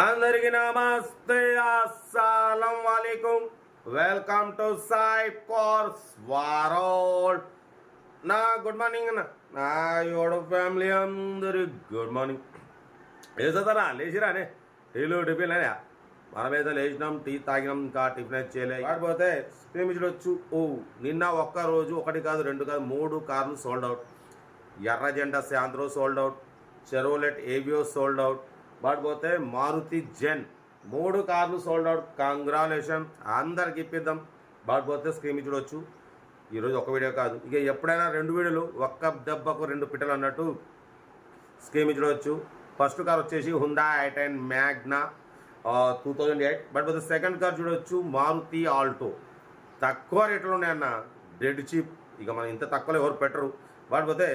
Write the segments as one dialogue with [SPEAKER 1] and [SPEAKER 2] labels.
[SPEAKER 1] అందరికి నమస్తే. అస్సలం వాలేకుం. Welcome to Sai course వారోల్. నా గుడ్ మార్నింగ్ అన్న. నా యోడ ఫ్యామిలీ అందరి గుడ్ మార్నింగ్. వేసేస్తారా లేచిరానే టీలు టిఫిన్ అనే మనమైతే లేచినాం టీ తాగినాం ఇంకా టిఫిన్ అయితే చేయలే. కాకపోతే స్క్రీన్ వచ్చు. ఓ నిన్న ఒక్క రోజు ఒకటి కాదు రెండు కాదు మూడు కార్లు సోల్డ్ అవుట్ ఎర్ర జెండా Santro sold out Chevrolet Aveo sold out పడిపోతే మారుతి జెన్. మూడు కార్లు సోల్డ్ అవుట్ కంగ్రాలేషన్ అందరికి ఇప్పిద్దాం. బట్ పోతే స్క్రీన్ చూడొచ్చు. ఈరోజు ఒక వీడియో కాదు. ఇక ఎప్పుడైనా రెండు వీడియోలు ఒక్క దెబ్బకు రెండు పిట్టలు అన్నట్టు స్కీమ్ చూడవచ్చు ఫస్ట్ కార్ వచ్చేసి Hyundai i ten Magna two thousand eight but పోతే సెకండ్ కార్ చూడవచ్చు మారుతి ఆల్టో. తక్కువ రేట్లో ఉన్నాయన్న. డెడ్ చీప్ ఇక మనం ఇంత తక్కువలో ఎవరు పెట్టరు. బట్ పోతే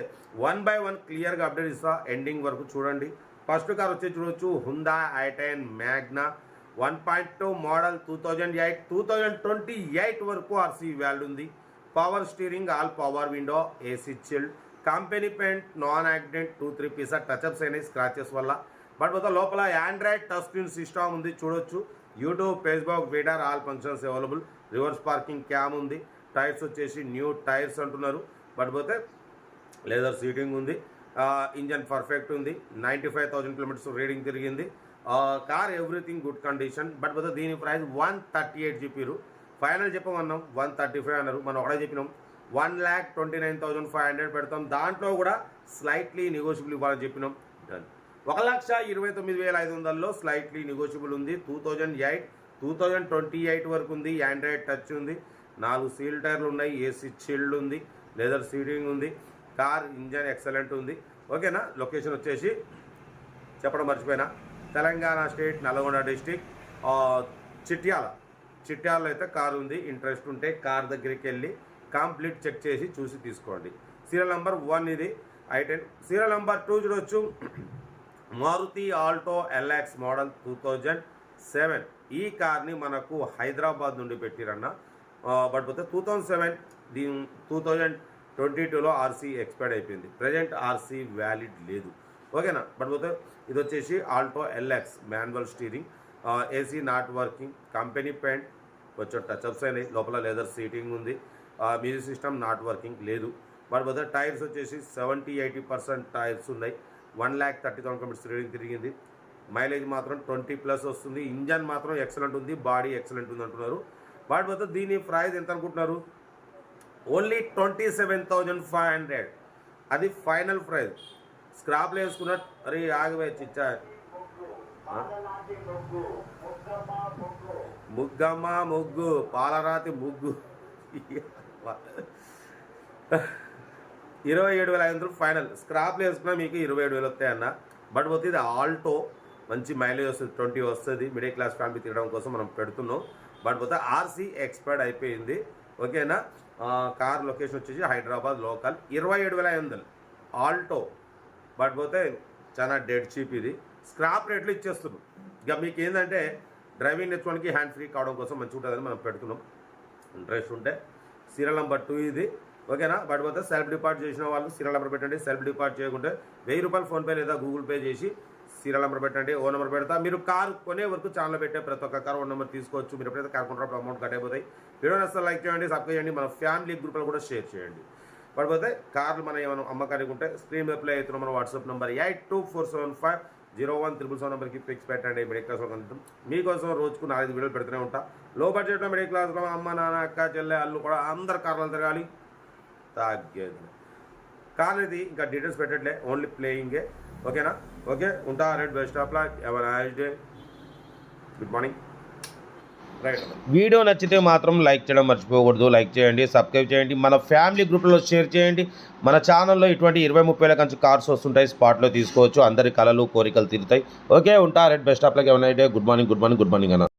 [SPEAKER 1] వన్ బై వన్ క్లియర్గా అప్డేట్ ఇస్తా. ఎండింగ్ వరకు చూడండి. ఫస్ట్ కార్ వచ్చి చూడవచ్చు Hyundai i ten Magna one point two model two thousand eight two thousand twenty eight వరకు ఆర్సీ వాల్యూ ఉంది. Power steering all power window AC chilled company paint non accident two three pieces touch ups అయినాయి scratches వల్ల. But మొత్తం లోపల Android touch screen system ఉంది చూడొచ్చు. YouTube Facebook weeder all functions available reverse parking cam ఉంది. Tyres వచ్చేసి new tyres అంటున్నారు. But పోతే లేదర్ సీటింగ్ ఉంది. ఇంజన్ పర్ఫెక్ట్ ఉంది. Ninety five thousand kilometres reading తిరిగింది car everything good condition but పోతే దీని ప్రైస్ వన్ థర్టీ ఎయిట్ చెప్పారు ఫైనల్ చెప్పమన్నాం వన్ థర్టీ ఫైవ్ అన్నారు. మనం ఒకటే చెప్పినాం. One lakh twenty nine thousand five hundred పెడతాం. దాంట్లో కూడా స్లైట్లీ నెగోషియబుల్ ఇవ్వాలని చెప్పినాం. డన్ ఒక లక్ష ఇరవై తొమ్మిది వేల ఐదు వందల్లో స్లైట్లీ నెగోషియబుల్ ఉంది. Two thousand eight two thousand twenty eight వరకు ఉంది. ఆండ్రాయిడ్ టచ్ ఉంది. నాలుగు సీల్ టైర్లు ఉన్నాయి. ఏసీ చిల్డ్ ఉంది. లెదర్ సీటింగ్ ఉంది. కార్ ఇంజన్ ఎక్సలెంట్ ఉంది. ఓకేనా? లొకేషన్ వచ్చేసి చెప్పడం మర్చిపోయినా. Telangana state Nalgonda district Chityala. చిట్యాలలో అయితే కారు ఉంది. ఇంట్రెస్ట్ ఉంటే కార్ దగ్గరికి వెళ్ళి కంప్లీట్ చెక్ చేసి చూసి తీసుకోండి. సీరియల్ నెంబర్ వన్ ఇది. ఐటెన్ సీరియల్ నెంబర్ టూ చూడొచ్చు. Maruti Alto LX model two thousand seven. ఈ కార్ని మనకు హైదరాబాద్ నుండి పెట్టిరన్న. బట్ పోతే టూ థౌజండ్ సెవెన్ దీని టూ థౌజండ్ ట్వంటీ టూలో ఆర్సీ ఎక్స్పైర్డ్ అయిపోయింది. ప్రజెంట్ ఆర్సీ వ్యాలిడ్ లేదు. ఓకేనా? బట్ పోతే ఇది వచ్చేసి Alto LX manual steering. AC not working company paint కొంచెం టచ్అప్స్ అయినాయి. లోపల లెదర్ సీటింగ్ ఉంది. మ్యూజిక్ సిస్టమ్ నాట్ వర్కింగ్ లేదు. బట్ పోతే టైర్స్ వచ్చేసి సెవెంటీ ఎయిటీ పర్సెంట్ టైర్స్ ఉన్నాయి. One lakh thirty thousand kilometres reading తిరిగింది. మైలేజ్ మాత్రం ట్వంటీ ప్లస్ వస్తుంది. ఇంజన్ మాత్రం ఎక్సలెంట్ ఉంది. బాడీ ఎక్సలెంట్ ఉంది అంటున్నారు. బట్ పోతే దీని ప్రైస్ ఎంత అనుకుంటున్నారు only twenty seven thousand five hundred. అది ఫైనల్ ప్రైస్ స్క్రాప్లు వేసుకున్న అరే ఆగిపోయి చిచ్చా. ముగ్గమ్మ ముగ్గు పాలరాతి ముగ్గు. ఇరవై ఏడు వేల ఐదు వందలు ఫైనల్. స్క్రాప్లు వేసుకున్నా మీకు ఇరవై ఏడు వేలు వస్తాయన్న. బట్ పోతే ఇది ఆల్టో. మంచి మైలేజ్ వస్తుంది ట్వంటీ వస్తుంది. మిడిల్ క్లాస్ ఫ్యామిలీ తిరగడం కోసం మనం పెడుతున్నాం. బట్ పోతే ఆర్సీ ఎక్స్పైర్డ్ అయిపోయింది. ఓకేనా? కార్ లొకేషన్ వచ్చేసి హైదరాబాద్ లోకల్. ఇరవై ఏడు వేల ఐదు వందలు. ఆల్టో. బట్ పోతే చాలా డెడ్ చీప్ ఇది. స్క్రాప్ రేట్లు ఇచ్చేస్తున్నాం ఇక మీకు ఏంటంటే డ్రైవింగ్ నేర్చుకోవడానికి హ్యాండ్ ఫ్రీ కావడం కోసం మంచిగా ఉంటుందని మనం పెడుతున్నాం. ఇంట్రెస్ట్ ఉంటే. సీరియల్ నెంబర్ టూ ఇది. ఓకేనా? బట్ పోతే సెల్ఫ్ డిపార్ట్ చేసిన వాళ్ళు సీరియల్ నెంబర్ పెట్టండి. సెల్ఫ్ డిపార్ట్ చేయకుంటే వెయ్యి రూపాయలు ఫోన్పే లేదా గూగుల్ పే చేసి సీరియల్ నెంబర్ పెట్టండి ఓ నెంబర్ పెడతా. మీరు కార్ కొనే వరకు ఛానల్ పెట్టే ప్రతి ఒక్క కార్ ఓ నెంబర్ తీసుకోవచ్చు. మీరు ఎప్పుడైతే కార్ కొంటారో అమౌంట్ కట్ అయిపోతాయి వీడియో నచ్చితే లైక్ చేయండి సబ్స్క్రైబ్ చేయండి మన ఫ్యామిలీ గ్రూప్లో కూడా షేర్ చేయండి. పడిపోతే కార్లు మనం ఏమైనా అమ్మకానికి ఉంటే స్క్రీన్ మీద ప్లే అవుతున్న మన WhatsApp number eight two four seven five zero one triple seven నెంబర్కి ఫిక్స్ పెట్టండి మిడిల్ క్లాస్లో కలుగుతాం మీకోసం రోజుకు నాలుగు వీడియోలు పెడుతూనే ఉంటా. లో బడ్జెట్లో మిడిల్ క్లాస్లో అమ్మ నాన్న అక్క చెల్లె అల్లు కూడా అందరు కార్లు తిరగాలి. తగ్గేది కార్ అనేది ఇంకా డీటెయిల్స్ పెట్టట్లే ఓన్లీ ప్లేయింగే ఓకేనా? ఓకే ఉంటా red best of luck ever has day good morning right video నచ్చితే మాత్రం లైక్ చేయడం మర్చిపోకూడదు. లైక్ చేయండి సబ్స్క్రైబ్ చేయండి. మన ఫ్యామిలీ గ్రూప్లో షేర్ చేయండి. మన ఛానల్లో ఇటువంటి ఇరవై ముప్పై వేల కంచి కార్స్ వస్తుంటాయి. స్పాట్లో తీసుకోవచ్చు. అందరి కళలు కోరికలు తీరుతాయి. ఓకే ఉంటా red best of like. Ever night day good morning good morning good morning అన్న.